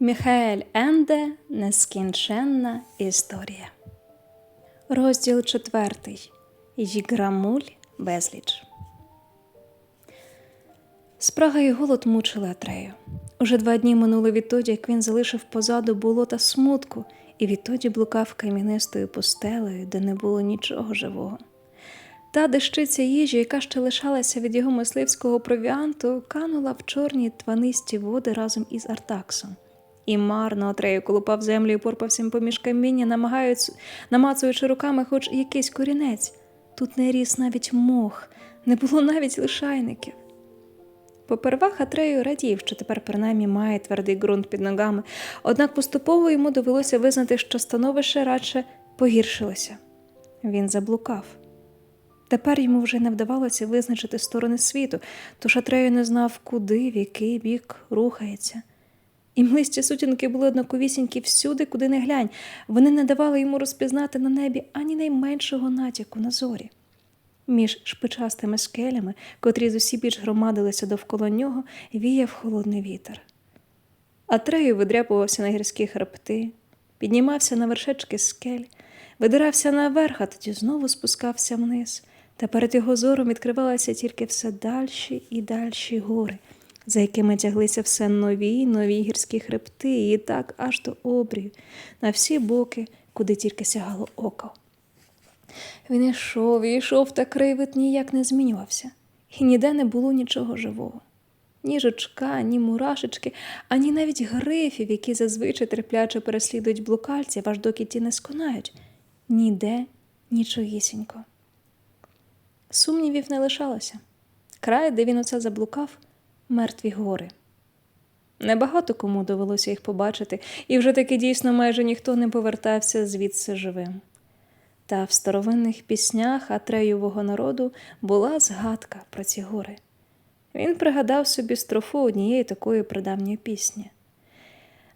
Міхаель Енде Нескінченна історія. Розділ четвертий. Їграмуль безліч. Спрага і голод мучили Атрею. Уже два дні минуло відтоді, як він залишив позаду болота смутку, і відтоді блукав кам'янистою пустелею, де не було нічого живого. Та дещиця їжі, яка ще лишалася від його мисливського провіанту, канула в чорні тванисті води разом із Артаксом. І марно Атрею колупав землю і порпався поміж каміння, намагаючи, намацуючи руками хоч якийсь корінець. Тут не ріс навіть мох, не було навіть лишайників. Попервах Атрею радів, що тепер принаймні має твердий ґрунт під ногами, однак поступово йому довелося визнати, що становище радше погіршилося. Він заблукав. Тепер йому вже не вдавалося визначити сторони світу, тож Атрею не знав, куди, в який бік рухається. І млисті сутінки були однаковісінькі всюди, куди не глянь. Вони не давали йому розпізнати на небі ані найменшого натяку на зорі. Між шпичастими скелями, котрі з усібіч громадилися довкола нього, віяв холодний вітер. Атрею видряпувався на гірські хребти, піднімався на вершечки скель, видирався наверх, а тоді знову спускався вниз. Та перед його зором відкривалися тільки все дальші і дальші гори, за якими тяглися все нові й нові гірські хребти, і так аж до обрію, на всі боки, куди тільки сягало око. Він ішов і йшов, та краєвид ніяк не змінювався, і ніде не було нічого живого. Ні жучка, ні мурашечки, ані навіть грифів, які зазвичай терпляче переслідують блукальців, аж доки ті не сконають. Ніде нічогісінько. Сумнівів не лишалося. Край, де він оце заблукав, мертві гори. Небагато кому довелося їх побачити, і вже таки дійсно майже ніхто не повертався звідси живим. Та в старовинних піснях Атреєвого народу була згадка про ці гори. Він пригадав собі строфу однієї такої прадавньої пісні.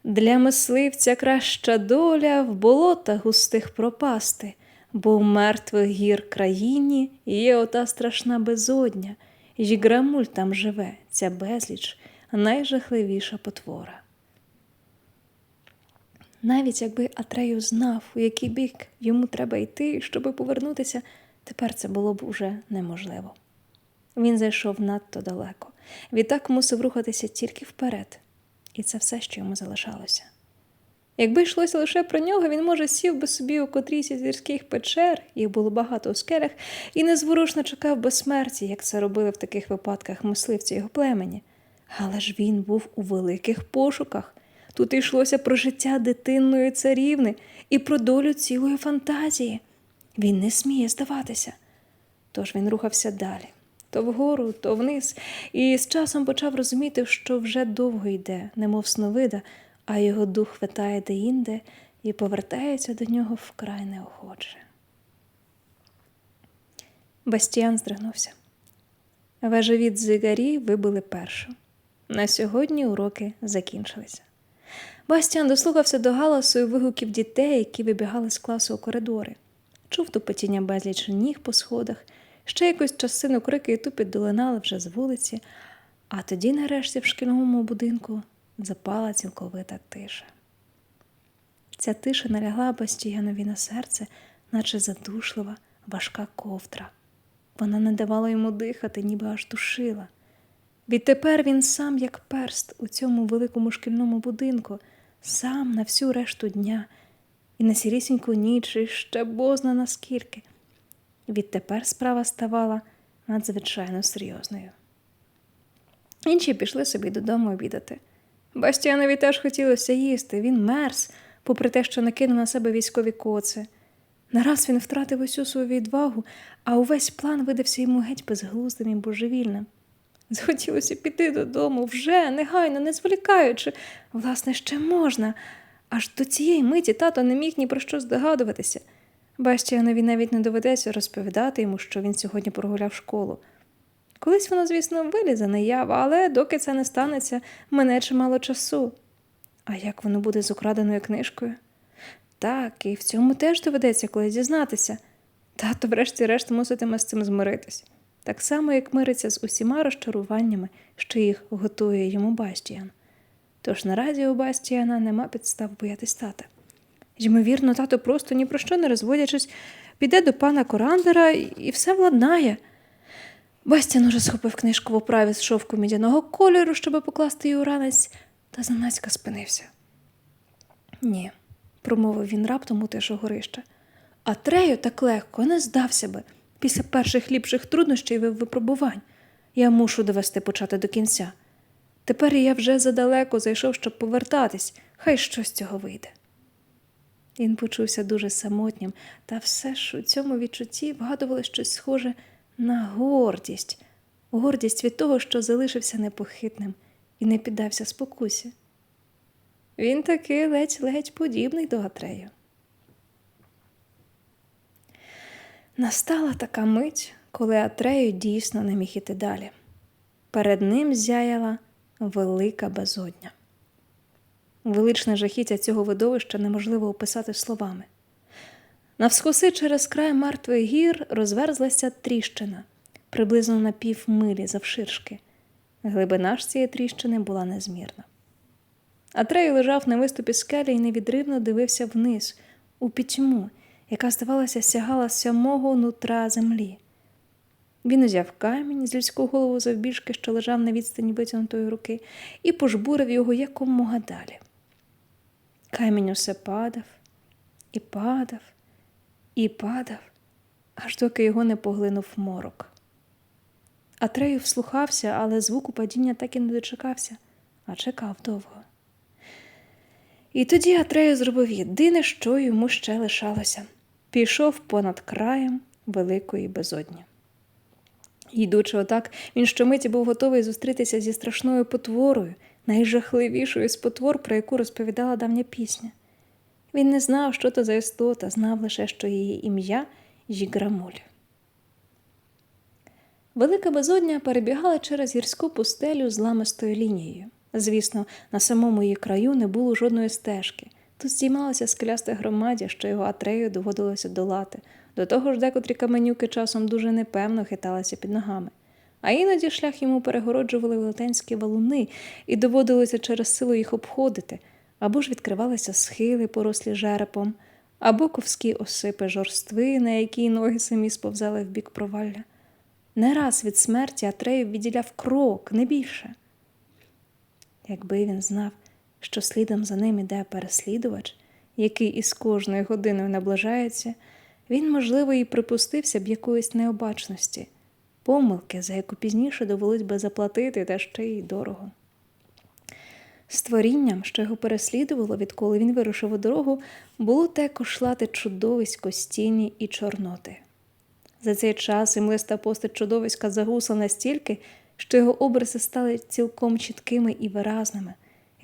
Для мисливця краща доля в болотах густих пропасти, бо в мертвих гір країні є ота страшна безодня, й грамуль там живе, ця безліч, найжахливіша потвора. Навіть якби Атрею знав, у який бік йому треба йти, щоби повернутися, тепер це було б уже неможливо. Він зайшов надто далеко, відтак мусив рухатися тільки вперед, і це все, що йому залишалося. Якби йшлося лише про нього, він, може, сів би собі у котрійсь із гірських печер, їх було багато у скелях, і незворушно чекав би смерті, як це робили в таких випадках мисливці його племені. Але ж він був у великих пошуках. Тут йшлося про життя дитинної царівни і про долю цілої фантазії. Він не сміє здаватися. Тож він рухався далі то вгору, то вниз, і з часом почав розуміти, що вже довго йде, немов сновида, а його дух витає деінде і повертається до нього вкрай неохоче. Бастіан здригнувся. Вежеві дзигарі вибили першу. На сьогодні уроки закінчилися. Бастіан дослухався до галасу і вигуків дітей, які вибігали з класу у коридори. Чув тупотіння безліч ніг по сходах, ще якусь часину крики і тупіт долинали вже з вулиці, а тоді, нарешті, в шкільному будинку запала цілковита тиша. Ця тиша налягла Бастіянові на серце, наче задушлива, важка ковдра. Вона не давала йому дихати, ніби аж душила. Відтепер він сам, як перст, у цьому великому шкільному будинку, сам на всю решту дня, і на сірісіньку ніч, і ще бозна наскільки. Відтепер справа ставала надзвичайно серйозною. Інші пішли собі додому обідати. Бастіанові теж хотілося їсти, він мерз, попри те, що накинув на себе військові коци. Нараз він втратив усю свою відвагу, а увесь план видався йому геть безглуздим і божевільним. Захотілося піти додому вже, негайно, не зволікаючи, власне, ще можна. Аж до цієї миті тато не міг ні про що здогадуватися. Бастіанові навіть не доведеться розповідати йому, що він сьогодні прогуляв школу. Колись воно, звісно, вилізе наява, але доки це не станеться, мене чимало часу. А як воно буде з украденою книжкою? Так, і в цьому теж доведеться колись дізнатися. Тато, врешті-решт, муситиме з цим змиритись, так само, як мириться з усіма розчаруваннями, що їх готує йому Бастіан. Тож наразі у Бастіана нема підстав боятись тата. Ймовірно, тато просто ні про що не розводячись, піде до пана Корандера і і все владнає. Бастіан уже схопив книжку в оправі з шовку мідяного кольору, щоб покласти її у ранець, та зненацька спинився. Ні, промовив він раптом у тишу горища. А Трею так легко не здався би після перших ліпших труднощів і випробувань. Я мушу довести почати до кінця. Тепер я вже задалеко зайшов, щоб повертатись, хай що з цього вийде. Він почувся дуже самотнім, та все ж у цьому відчутті вгадувало щось схоже на гордість, гордість від того, що залишився непохитним і не піддався спокусі. Він таки ледь-ледь подібний до Атрею. Настала така мить, коли Атрею дійсно не міг іти далі. Перед ним зяяла велика безодня. Величне жахіття цього видовища неможливо описати словами. Навскоси через край мертвих гір розверзлася тріщина, приблизно на півмилі завширшки. Глибина ж цієї тріщини була незмірна. Атрей лежав на виступі скелі і невідривно дивився вниз, у пітьму, яка, здавалося, сягала самого нутра землі. Він узяв камінь з людську голову завбільшки, що лежав на відстані витягнутої руки, і пожбурив його якомога далі. Камінь усе падав і падав, і падав, аж доки його не поглинув морок. Атрею вслухався, але звуку падіння так і не дочекався, а чекав довго. І тоді Атрею зробив єдине, що йому ще лишалося пішов понад краєм великої безодні. Йдучи отак, він щомиті був готовий зустрітися зі страшною потворою, найжахливішою з потвор, про яку розповідала давня пісня. Він не знав, що то за істота, знав лише, що її ім'я Жіграмуль. Велика безодня перебігала через гірську пустелю з ламистою лінією. Звісно, на самому її краю не було жодної стежки. Тут здіймалося скелясте громадя, що його атрею доводилося долати. До того ж, декотрі каменюки часом дуже непевно хиталися під ногами. А іноді шлях йому перегороджували велетенські валуни, і доводилося через силу їх обходити, або ж відкривалися схили, порослі жерепом, або ковські осипи жорстви, на які ноги самі сповзали в бік провалля. Не раз від смерті Атрею відділяв крок, не більше. Якби він знав, що слідом за ним іде переслідувач, який із кожною годиною наближається, він, можливо, і припустився б якоїсь необачності, помилки, за яку пізніше довелось би заплатити та ще й дорого. Створінням, що його переслідувало, відколи він вирушив у дорогу, було те кошлате чудовисько з тіні і чорноти. За цей час імлиста постать чудовиська загусла настільки, що його образи стали цілком чіткими і виразними.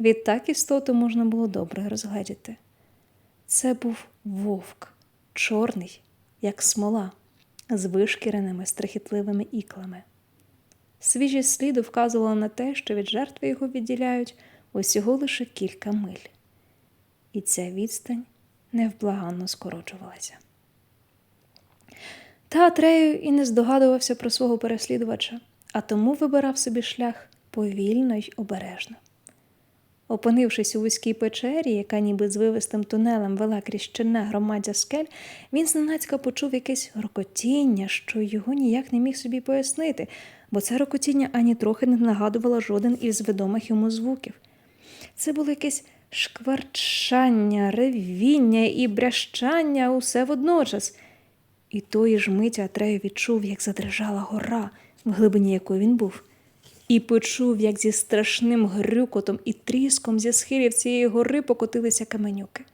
Відтак істоту можна було добре розгледіти. Це був вовк, чорний, як смола, з вишкіреними страхітливими іклами. Свіжість сліду вказувала на те, що від жертви його відділяють усього лише кілька миль, і ця відстань невблаганно скорочувалася. Та Атрею і не здогадувався про свого переслідувача, а тому вибирав собі шлях повільно й обережно. Опинившись у вузькій печері, яка ніби звивистим тунелем вела крізь щільне громаддя скель, він зненацька почув якесь рокотіння, що його ніяк не міг собі пояснити, бо це рокотіння ані трохи не нагадувало жоден із відомих йому звуків. Це було якесь шкварчання, ревіння і брящання усе водночас. І тої ж миті Атрею відчув, як задрижала гора, в глибині якої він був, і почув, як зі страшним грюкотом і тріском зі схилів цієї гори покотилися каменюки.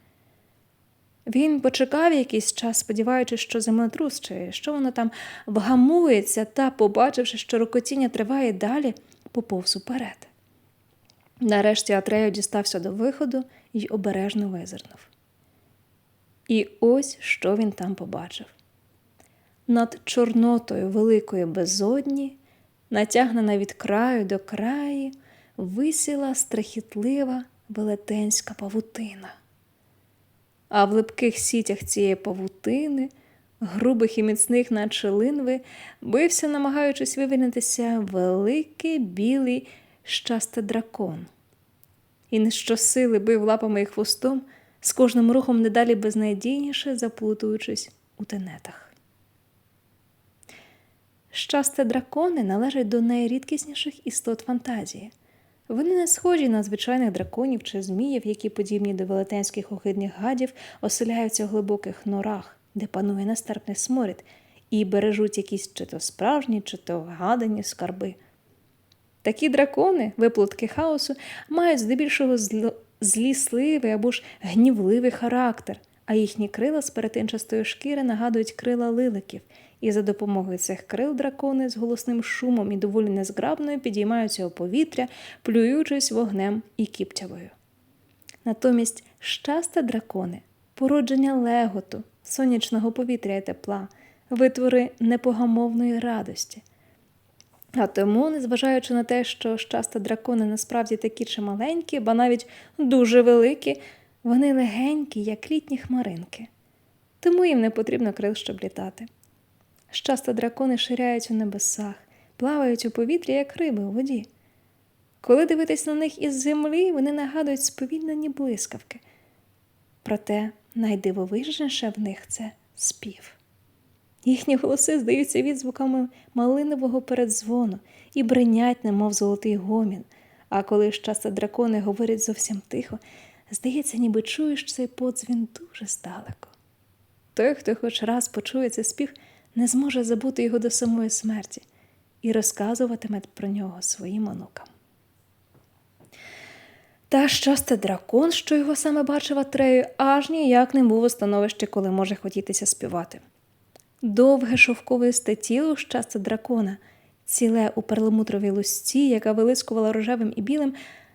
Він почекав якийсь час, сподіваючись, що землетрус чи що воно там вгамується, та, побачивши, що рокотіння триває далі, поповз уперед. Нарешті Атрею дістався до виходу і обережно визирнув. І ось що він там побачив. Над Чорнотою великої безодні, натягнена від краю до краї, висіла страхітлива велетенська павутина. А в липких сітях цієї павутини, грубих і міцних, наче линви, бився, намагаючись вивільнитися, великий білий щастий дракон. і не щосили бив лапами і хвостом, з кожним рухом недалі безнадійніше заплутуючись у тенетах. Щасте дракони належать до найрідкісніших істот фантазії. Вони не схожі на звичайних драконів чи зміїв, які, подібні до велетенських огидних гадів, оселяються в глибоких норах, де панує нестерпний сморід, і бережуть якісь чи то справжні, чи то вгадані скарби. Такі дракони, виплутки хаосу, мають здебільшого зло- злісливий або ж гнівливий характер, а їхні крила з перетинчастої шкіри нагадують крила лиликів, і за допомогою цих крил дракони з голосним шумом і доволі незграбною підіймаються у повітря, плюючись вогнем і кіптявою. Натомість щаста дракони, породження леготу, сонячного повітря і тепла, витвори непогамовної радості. А тому, незважаючи на те, що щаста дракони насправді такі чи маленькі, ба навіть дуже великі, вони легенькі, як літні хмаринки. Тому їм не потрібно крил, щоб літати. Щаста дракони ширяють у небесах, плавають у повітрі, як риби у воді. Коли дивитись на них із землі, вони нагадують сповільнені блискавки. Проте найдивовижніше в них це спів. Їхні голоси здаються відзвуками малинового передзвону і бринять, немов золотий гомін. А коли ж дракони говорять зовсім тихо, здається, ніби чуєш цей подзвін дуже здалеку. Той, хто хоч раз почує цей спів, не зможе забути його до самої смерті і розказуватиме про нього своїм онукам. Та щастя дракон, що його саме бачив Атрею, аж ніяк не був у становищі, коли може хотітися співати. Довге шовковисте тіло щастя дракона, ціле у перламутровій лусті, яка вилискувала рожевим і білим,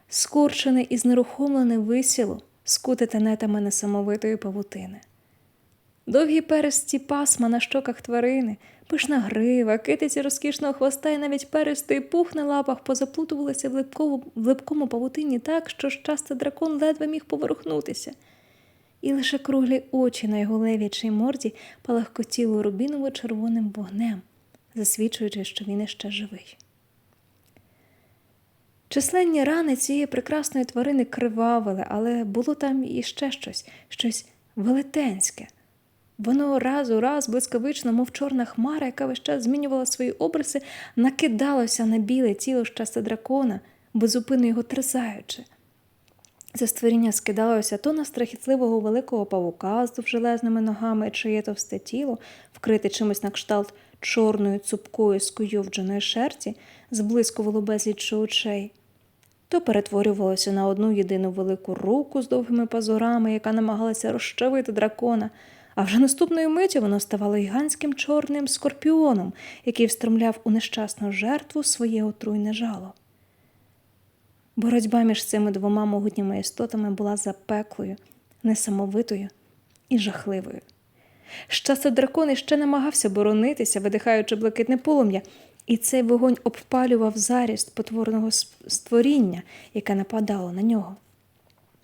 скорчене і знерухомлене висіло, скуте тенетами несамовитої павутини. Довгі пересті пасма на щоках тварини, пишна грива, китиці розкішного хвоста і навіть перистий пух на лапах позаплутувалися в, липкову, в липкому павутині так, що щастя дракон ледве міг поворухнутися. І лише круглі очі на його лев'ячій морді палахкотіли рубіново-червоним вогнем, засвідчуючи, що він іще живий. Численні рани цієї прекрасної тварини кривавили, але було там і ще щось, щось велетенське. Воно раз у раз блискавично, мов чорна хмара, яка весь час змінювала свої обриси, накидалося на біле тіло щастя дракона, безупинно його трясаючи. Це створіння скидалося то на страхітливого великого павука з довжелезними ногами, чиє товсте тіло, вкрите чимось на кшталт чорної цупкої скуйовдженої шерті, зблискувало безліч очей, то перетворювалося на одну єдину велику руку з довгими пазурами, яка намагалася розчавити дракона, а вже наступної миті воно ставало гігантським чорним скорпіоном, який встромляв у нещасну жертву своє отруйне жало. Боротьба між цими двома могутніми істотами була запеклою, несамовитою і жахливою. Щастя дракон іще намагався боронитися, видихаючи блакитне полум'я, і цей вогонь обпалював заріст потворного створіння, яке нападало на нього.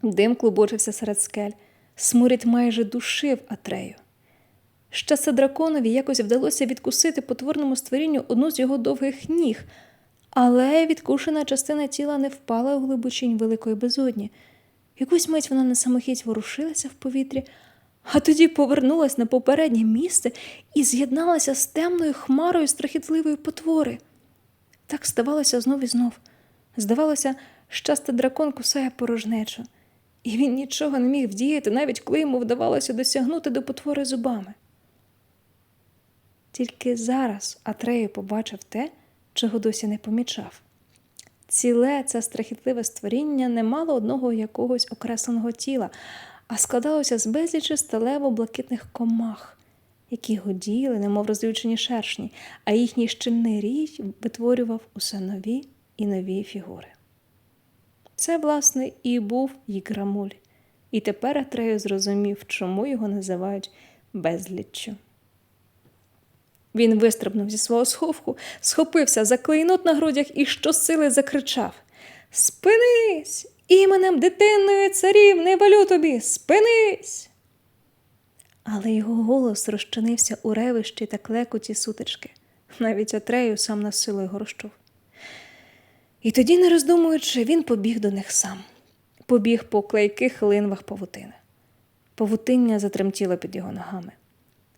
Дим клубочився серед скель, сморід майже душив Атрею. Щастя драконові якось вдалося відкусити потворному створінню одну з його довгих ніг, але відкушена частина тіла не впала у глибочинь великої безодні. Якусь мить вона на самохідь ворушилася в повітрі, а тоді повернулась на попереднє місце і з'єдналася з темною хмарою страхітливої потвори. Так ставалося знов і знов. Здавалося, щастя дракон кусає порожнечу, і він нічого не міг вдіяти, навіть коли йому вдавалося досягнути до потвори зубами. Тільки зараз Атрею побачив те, чого досі не помічав. Ціле це страхітливе створіння не мало одного якогось окресленого тіла, а складалося з безлічі сталево-блакитних комах, які годіли, немов розлючені шершні, а їхній щільний рій витворював усе нові і нові фігури. Це, власне, і був Їграмуль, і тепер Атрею зрозумів, чому його називають безліччю. Він вистрибнув зі свого сховку, схопився за клейнот на грудях і щосили закричав Спинись! Іменем дитинної царівни велю тобі, спинись! Але його голос розчинився у ревищі та клекоті сутички. Навіть Атрею сам на силу його розчув. І тоді, не роздумуючи, він побіг до них сам. побіг по клейких линвах павутини. Павутиння затремтіло під його ногами.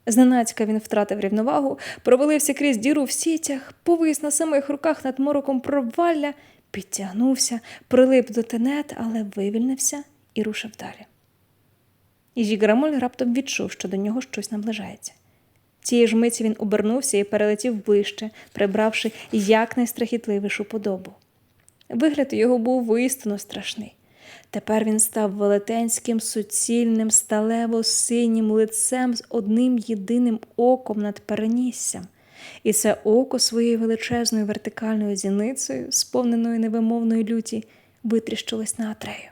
Зненацька він втратив рівновагу, провалився крізь діру в сітях, повис на самих руках над мороком провалля, підтягнувся, прилип до тенет, але вивільнився і рушив далі. І Жіграмоль раптом відчув, що до нього щось наближається. Цієї ж миті він обернувся і перелетів ближче, прибравши якнайстрахітливішу подобу. Вигляд його був воістину страшний. Тепер він став велетенським, суцільним, сталево-синім лицем з одним єдиним оком над переніссям, і це око своєю величезною вертикальною зіницею, сповненою невимовної люті, витріщилось на Атрею.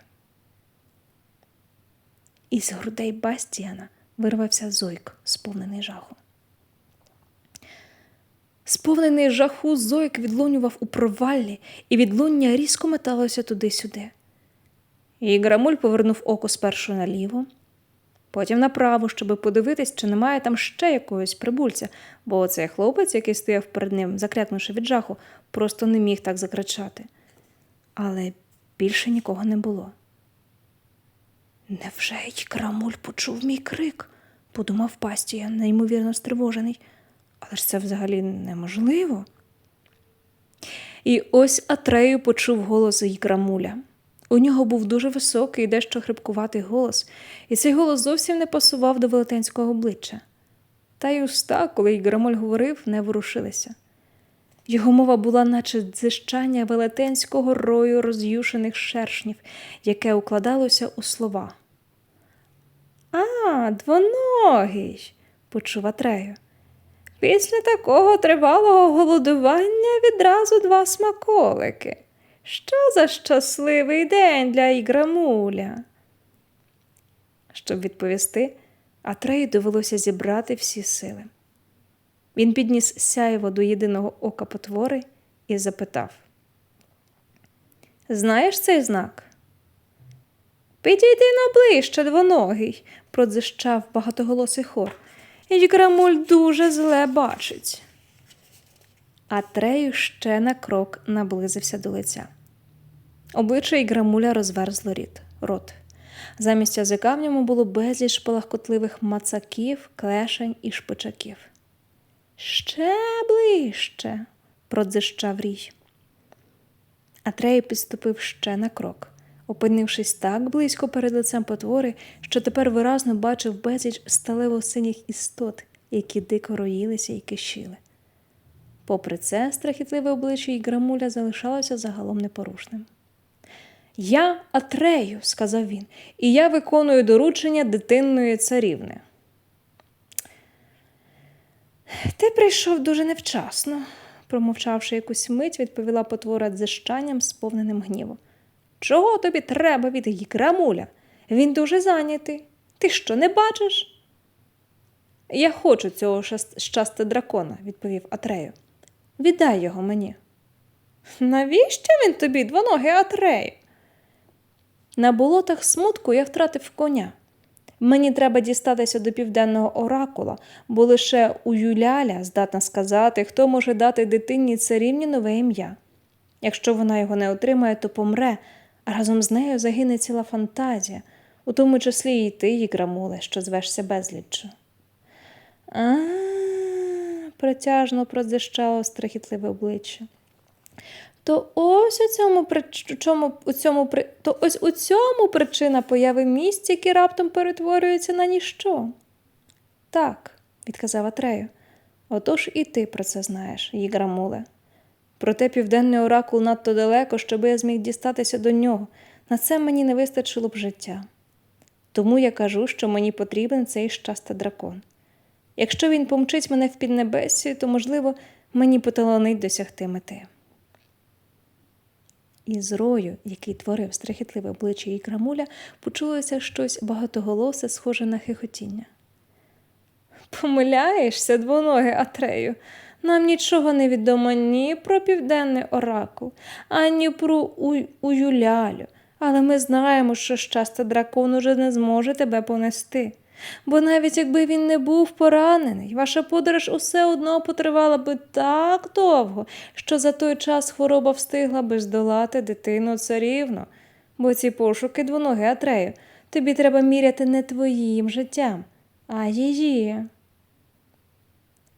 Із грудей Бастіана вирвався зойк, сповнений жаху. Сповнений жаху зойк відлунював у проваллі, і відлуння різко металося туди-сюди. І Грамуль повернув око спершу наліво, потім направо, щоб подивитись, чи немає там ще якогось прибульця, бо цей хлопець, який стояв перед ним, закрякнувши від жаху, просто не міг так закричати. Але більше нікого не було. Невже й Грамуль почув мій крик? подумав Пастія, неймовірно стривожений. Але ж це взагалі неможливо. І ось Атрею почув голос Іграмуля. У нього був дуже високий дещо хрипкуватий голос, і цей голос зовсім не пасував до велетенського обличчя. Та й уста, коли Іграмоль говорив, не ворушилися. Його мова була, наче дзищання велетенського рою роз'юшених шершнів, яке укладалося у слова. А, двоногий, почув Атрею. Після такого тривалого голодування відразу два смаколики. Що за щасливий день для Іграмуля? Щоб відповісти, Атрею довелося зібрати всі сили. Він підніс сяйво до єдиного ока потвори і запитав: Знаєш цей знак? Підійди на ближче, двоногий, продзищав багатоголосий хор. Іграмуль дуже зле бачить. Атрею ще на крок наблизився до лиця. Обличчя Іграмуля розверзло рід, рот. Замість язика в ньому було безліч палахкотливих мацаків, клешень і шпичаків. Ще ближче, продзищав рій. Атрею підступив ще на крок, опинившись так близько перед лицем потвори, що тепер виразно бачив безліч сталево-синіх істот, які дико роїлися і кишіли. Попри це, страхітливе обличчя Іграмуля залишалося загалом непорушним. Я Атрею, сказав він, і я виконую доручення дитинної царівни. Ти прийшов дуже невчасно, промовчавши якусь мить, відповіла потвора дзищанням, сповненим гнівом. Чого тобі треба від Гікрамуля? Він дуже зайнятий. Ти що, не бачиш? Я хочу цього щастя дракона, відповів Атрею. Віддай його мені. Навіщо він тобі, двоногий Атрею? На болотах смутку я втратив коня. Мені треба дістатися до південного оракула, бо лише у Юляля здатна сказати, хто може дати дитині царівні нове ім'я. Якщо вона його не отримає, то помре, а разом з нею загине ціла фантазія, у тому числі і ти, Іграмуле, що звешся безліччю. А, протяжно продзищало страхітливе обличчя. То ось у цьому причому, у цьому, то ось у цьому причина появи місць, які раптом перетворюються на ніщо. Так, відказав Атрею. Отож і ти про це знаєш, Їграмуле. Проте південний оракул надто далеко, щоб я зміг дістатися до нього. На це мені не вистачило б життя. Тому я кажу, що мені потрібен цей щаста дракон. Якщо він помчить мене в піднебесі, то, можливо, мені поталанить досягти мети. Із рою, який творив страхітливе обличчя і крамуля, почулося щось багатоголосе, схоже на хихотіння. Помиляєшся, двоноги Атрею. Нам нічого не відомо ні про південний оракул, ані про. Уюлялю, але ми знаємо, що щастя дракон уже не зможе тебе понести. Бо навіть якби він не був поранений, ваша подорож усе одно потривала би так довго, що за той час хвороба встигла би здолати дитину царівну. бо ці пошуки двоноги Атрею. Тобі треба міряти не твоїм життям, а її.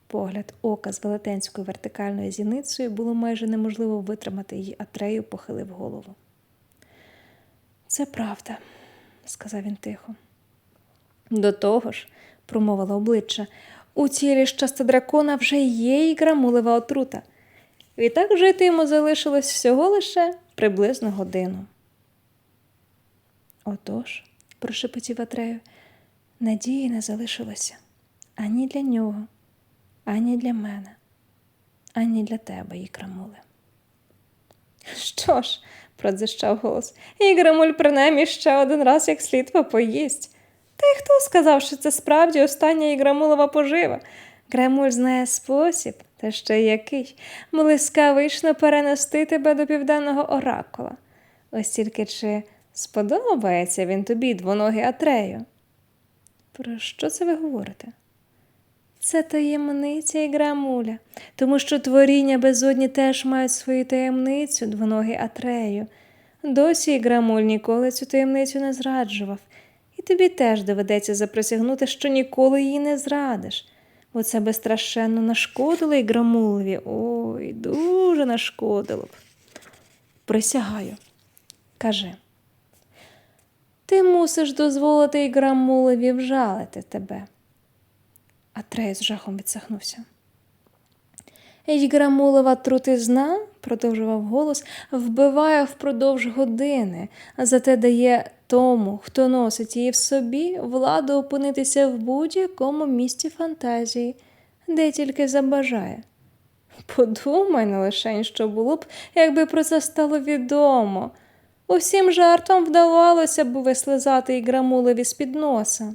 Погляд ока з велетенською вертикальною зіницею було майже неможливо витримати її, Атрею похилив голову. Це правда, сказав він тихо. До того ж, промовила обличчя, у тілі щаста дракона вже є і грамулева отрута. Відтак жити йому залишилось всього лише приблизно годину. Отож, прошепотів Атрею, надії не залишилося ані для нього, ані для мене, ані для тебе, Ікрамуле. Що ж, продзищав голос, Іграмуль принаймні ще один раз як слід попоїсть. Та й хто сказав, що це справді остання іграмулова пожива? Гремуль знає спосіб, та ще який, блискавично перенести тебе до південного оракула. Ось тільки чи сподобається він тобі, двоногий Атрею? Про що це ви говорите? Це таємниця і грамуля, тому що творіння безодні теж мають свою таємницю, двоногий Атрею. Досі і грамуль ніколи цю таємницю не зраджував, і тобі теж доведеться заприсягнути, що ніколи її не зрадиш. Бо це би страшенно нашкодило і грамулові. Ой, дуже нашкодило б. Присягаю. Кажи. Ти мусиш дозволити і вжалити тебе. Атрей з жахом відсахнувся. Іграмулова трутизна, продовжував голос, вбиває впродовж години, а зате дає тому, хто носить її в собі, владу опинитися в будь-якому місці фантазії, де тільки забажає. Подумай на лишень, що було б, якби про це стало відомо. Усім жартом вдавалося б вислизати іграмулеві з-під носа.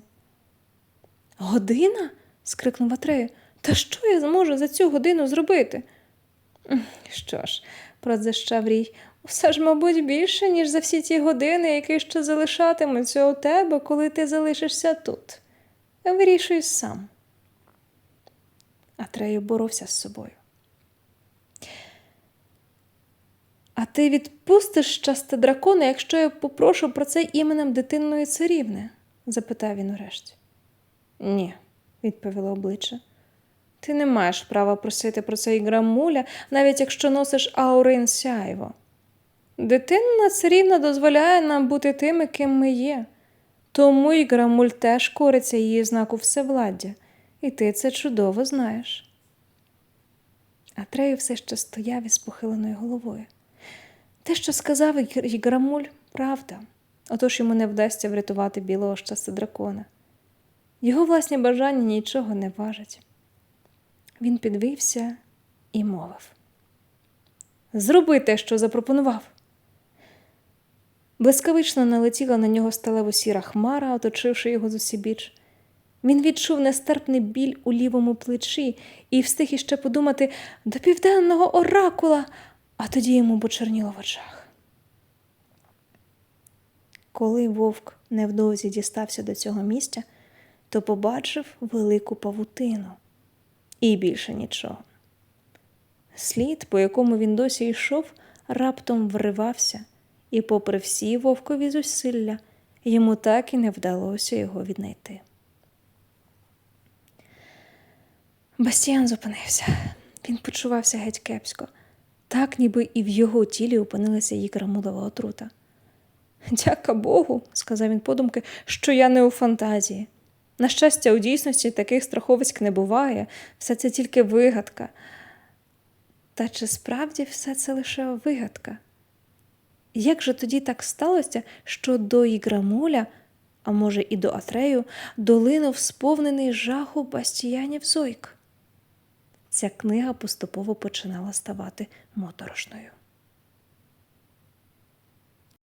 Година? скрикнув Атрею. Та що я зможу за цю годину зробити? Що ж, продзищав Рій, все ж, мабуть, більше, ніж за всі ті години, які ще залишатимуться у тебе, коли ти залишишся тут. Вирішуй сам. Атрею боровся з собою. А ти відпустиш часто дракона, якщо я попрошу про це іменем дитинної царівни? запитав він урешті. Ні, відповіло обличчя. Ти не маєш права просити про це і грамуля, навіть якщо носиш аурин сяйво. Дитина царівна дозволяє нам бути тими, ким ми є. Тому і грамуль теж кориться її знаку всевладдя, і ти це чудово знаєш. Атрею все ще стояв із похиленою головою. Те, що сказав грамуль, правда, отож йому не вдасться врятувати білого щастя дракона. Його власні бажання нічого не важать. Він підвівся і мовив: Зроби те, що запропонував. Блискавично налетіла на нього сталево сіра хмара, оточивши його з усібіч. Він відчув нестерпний біль у лівому плечі і встиг іще подумати до південного оракула, а тоді йому почерніло в очах. Коли вовк невдовзі дістався до цього місця, то побачив велику павутину і більше нічого. Слід, по якому він досі йшов, раптом вривався, і, попри всі вовкові зусилля, йому так і не вдалося його віднайти. Бастіан зупинився. Він почувався геть кепсько, так ніби і в його тілі опинилася її крамулова отрута. Дяка Богу, сказав він подумки, що я не у фантазії. На щастя, у дійсності таких страховиськ не буває, все це тільки вигадка. Та чи справді все це лише вигадка? Як же тоді так сталося, що до Іграмуля, а може, і до Атрею, долинув сповнений жаху бастіянів зойк? Ця книга поступово починала ставати моторошною.